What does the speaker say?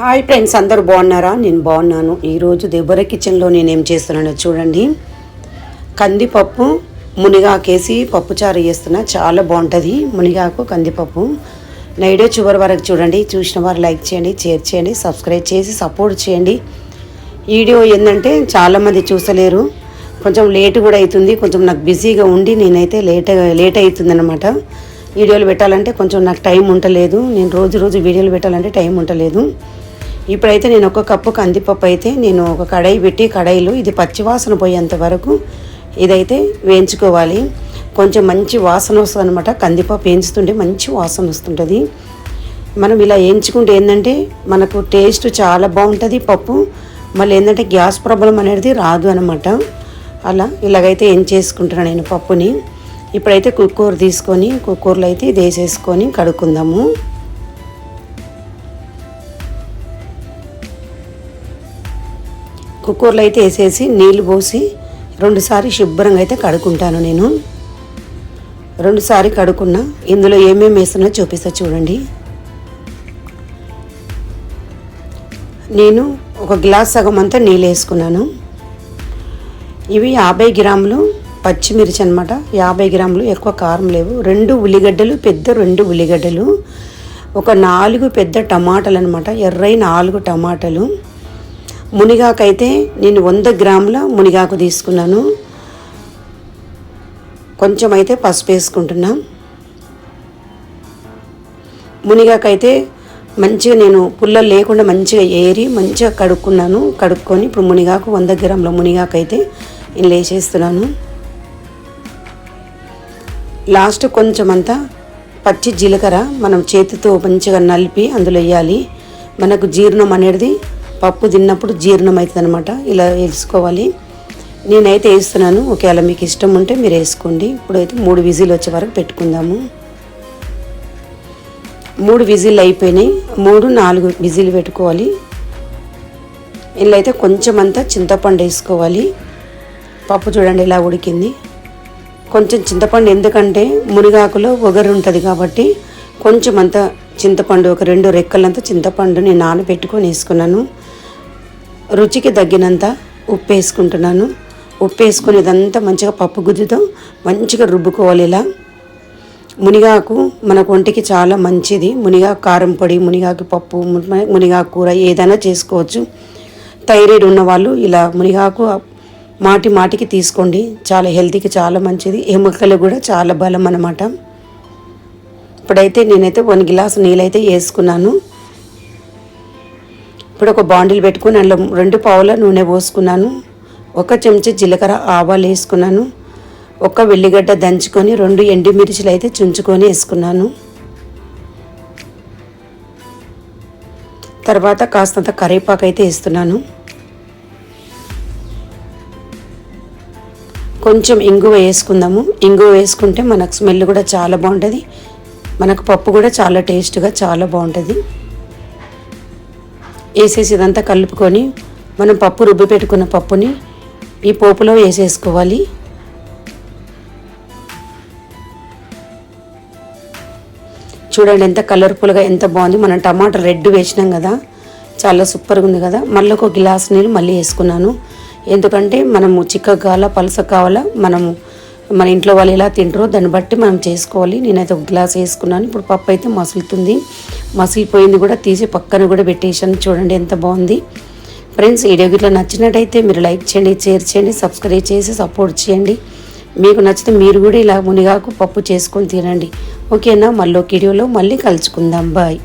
Hi friends అందరూ బాగున్నారా? నేను బాగున్నాను. ఈరోజు దెబ్బర కిచెన్లో నేను ఏం చేస్తున్నానో చూడండి. కందిపప్పు మునిగాకేసి పప్పుచారు చేస్తున్నా చాలా బాగుంటుంది. మునిగాకు కందిపప్పు. నైడే చివరి వరకు చూడండి. చూసిన వారు లైక్ చేయండి షేర్ చేయండి సబ్స్క్రైబ్ చేసి సపోర్ట్ చేయండి. వీడియో ఏంటంటే చాలామంది చూసలేరు కొంచెం లేట్ కూడా అవుతుంది. కొంచెం నాకు బిజీగా ఉండి నేనైతే లేట్ లేట్ అవుతుంది అనమాట వీడియోలు పెట్టాలంటే కొంచెం నాకు టైం ఉండలేదు. నేను రోజు రోజు వీడియోలు పెట్టాలంటే టైం ఉండలేదు. ఇప్పుడైతే నేను ఒక కప్పు కందిపప్పు అయితే నేను ఒక కడాయి పెట్టి కడాయిలో ఇది పచ్చివాసన పోయేంత వరకు ఇదైతే వేయించుకోవాలి. కొంచెం మంచి వాసన వస్తుంది అనమాట కందిపప్పు వేయించుతుంటే మంచి వాసన వస్తుంటుంది. మనం ఇలా వేయించుకుంటే ఏంటంటే మనకు టేస్ట్ చాలా బాగుంటుంది పప్పు. మళ్ళీ ఏంటంటే గ్యాస్ ప్రాబ్లం అనేది రాదు అనమాట అలా ఇలాగైతే ఏం చేసుకుంటున్నాను నేను పప్పుని. ఇప్పుడైతే కుక్కూర తీసుకొని కుక్కూరలో అయితే ఇది వేసేసుకొని కడుక్కుందాము. కుక్కర్లో అయితే వేసేసి నీళ్ళు పోసి రెండుసారి శుభ్రంగా అయితే కడుక్కుంటాను నేను. రెండుసారి కడుక్కున్నా ఇందులో ఏమేమి వేస్తున్నా చూపిస్తా చూడండి. నేను ఒక గ్లాస్ సగం అంతా నీళ్ళు వేసుకున్నాను. ఇవి యాభై గ్రాములు పచ్చిమిర్చి అనమాట యాభై గ్రాములు ఎక్కువ కారం లేవు. రెండు ఉల్లిగడ్డలు పెద్ద రెండు ఉల్లిగడ్డలు ఒక నాలుగు పెద్ద టమాటాలు అనమాట ఎర్రై నాలుగు టమాటాలు. మునిగాకైతే నేను వంద గ్రాముల మునిగాకు తీసుకున్నాను. కొంచెం అయితే పసుపు వేసుకుంటున్నా. మునిగాకైతే మంచిగా నేను పుల్లలు లేకుండా మంచిగా ఏరి మంచిగా కడుక్కున్నాను. కడుక్కొని ఇప్పుడు మునిగాకు వంద గ్రాముల మునిగాకు అయితే నేను వేసేస్తున్నాను లాస్ట్ కొంచెం అంతా పచ్చి జీలకర్ర మనం చేతితో మంచిగా నలిపి అందులో వేయాలి. మనకు జీర్ణం అనేది పప్పు తిన్నప్పుడు జీర్ణం అవుతుంది అనమాట ఇలా వేసుకోవాలి. నేనైతే వేస్తున్నాను. ఒకవేళ మీకు ఇష్టం ఉంటే మీరు వేసుకోండి. ఇప్పుడైతే మూడు విజిల్ వచ్చే వరకు పెట్టుకుందాము. మూడు విజిల్ అయిపోయినాయి. మూడు నాలుగు విజిల్ పెట్టుకోవాలి. ఇలా అయితే కొంచెం అంతా చింతపండు వేసుకోవాలి. పప్పు చూడండి ఇలా ఉడికింది. కొంచెం చింతపండు ఎందుకంటే మునిగాకులో ఒగరు ఉంటుంది కాబట్టి కొంచెం అంత చింతపండు ఒక రెండు రెక్కలంతా చింతపండు నేను నానబెట్టుకొని వేసుకున్నాను. రుచికి తగ్గినంత ఉప్పు వేసుకుంటున్నాను ఉప్పు వేసుకొని ఇదంతా మంచిగా పప్పు గుజ్జుతో మంచిగా రుబ్బుకోవాలి ఇలా. మునిగాకు మన ఒంటికి చాలా మంచిది. మునిగాకు కారం పొడి మునిగాకు పప్పు మునిగాకు కూర ఏదైనా చేసుకోవచ్చు. థైరాయిడ్ ఉన్నవాళ్ళు ఇలా మునిగాకు మాటి మాటికి తీసుకోండి. చాలా హెల్తీకి చాలా మంచిది. ఎముకలు కూడా చాలా బలం అన్నమాట. ఇప్పుడైతే నేనైతే వన్ గ్లాస్ నీళ్ళైతే వేసుకున్నాను. ఇప్పుడు ఒక బాండిల్ పెట్టుకుని అందులో రెండు పావుల నూనె పోసుకున్నాను. ఒక చెంచా జీలకర్ర ఆవాలు వేసుకున్నాను. ఒక వెల్లిగడ్డ దంచుకొని రెండు ఎండుమిర్చిలు అయితే చుంచుకొని వేసుకున్నాను. తర్వాత కాస్తంత కరివేపాకు అయితే వేస్తున్నాను. కొంచెం ఇంగువ వేసుకుందాము. ఇంగువ వేసుకుంటే మనకు స్మెల్ కూడా చాలా బాగుంటుంది. మనకు పప్పు కూడా చాలా టేస్ట్గా చాలా బాగుంటుంది. వేసేసి ఇదంతా కలుపుకొని మనం పప్పు రుబ్బి పెట్టుకున్న పప్పుని ఈ పోపులో వేసేసుకోవాలి. చూడండి ఎంత కలర్ఫుల్గా ఎంత బాగుంది. మనం టమాటా రెడ్ వేసినాం కదా చాలా సూపర్గా ఉంది కదా. మళ్ళీ ఒక గ్లాస్ నీళ్ళు మళ్ళీ వేసుకున్నాను. ఎందుకంటే మనము చిక్కగా కావాలా పలస కావాలా మనము మన ఇంట్లో వాళ్ళు ఎలా తింటారో దాన్ని బట్టి మనం చేసుకోవాలి. నేనైతే ఒక గ్లాస్ వేసుకున్నాను. ఇప్పుడు పప్పు అయితే మసులుతుంది. మసిలిపోయింది కూడా తీసి పక్కన కూడా పెట్టేసాను చూడండి ఎంత బాగుంది. ఫ్రెండ్స్ వీడియో ఇట్లా నచ్చినట్టయితే మీరు లైక్ చేయండి షేర్ చేయండి సబ్స్క్రైబ్ చేసి సపోర్ట్ చేయండి. మీకు నచ్చితే మీరు కూడా ఇలా మునిగాకు పప్పు చేసుకొని తినండి. ఓకేనా? మళ్ళీ ఒక వీడియోలో మళ్ళీ కలుసుకుందాం. బాయ్.